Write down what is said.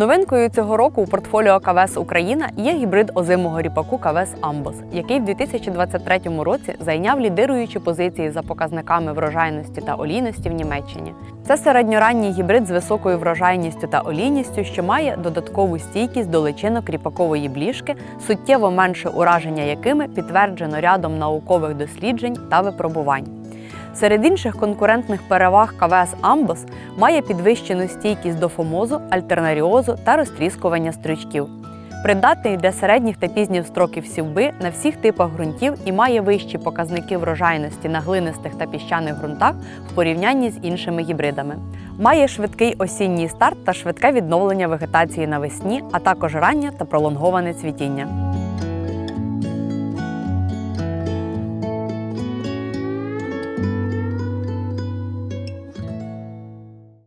Новинкою цього року у портфоліо КВС Україна є гібрид озимого ріпаку КВС Амбос, який в 2023 році зайняв лідируючі позиції за показниками врожайності та олійності в Німеччині. Це середньоранній гібрид з високою врожайністю та олійністю, що має додаткову стійкість до личинок ріпакової бліжки, суттєво менше ураження якими підтверджено рядом наукових досліджень та випробувань. Серед інших конкурентних переваг КВС Амбос має підвищену стійкість до фомозу, альтернаріозу та розтріскування стрючків. Придатний для середніх та пізніх строків сівби на всіх типах ґрунтів і має вищі показники врожайності на глинистих та піщаних ґрунтах в порівнянні з іншими гібридами. Має швидкий осінній старт та швидке відновлення вегетації навесні, а також раннє та пролонговане цвітіння.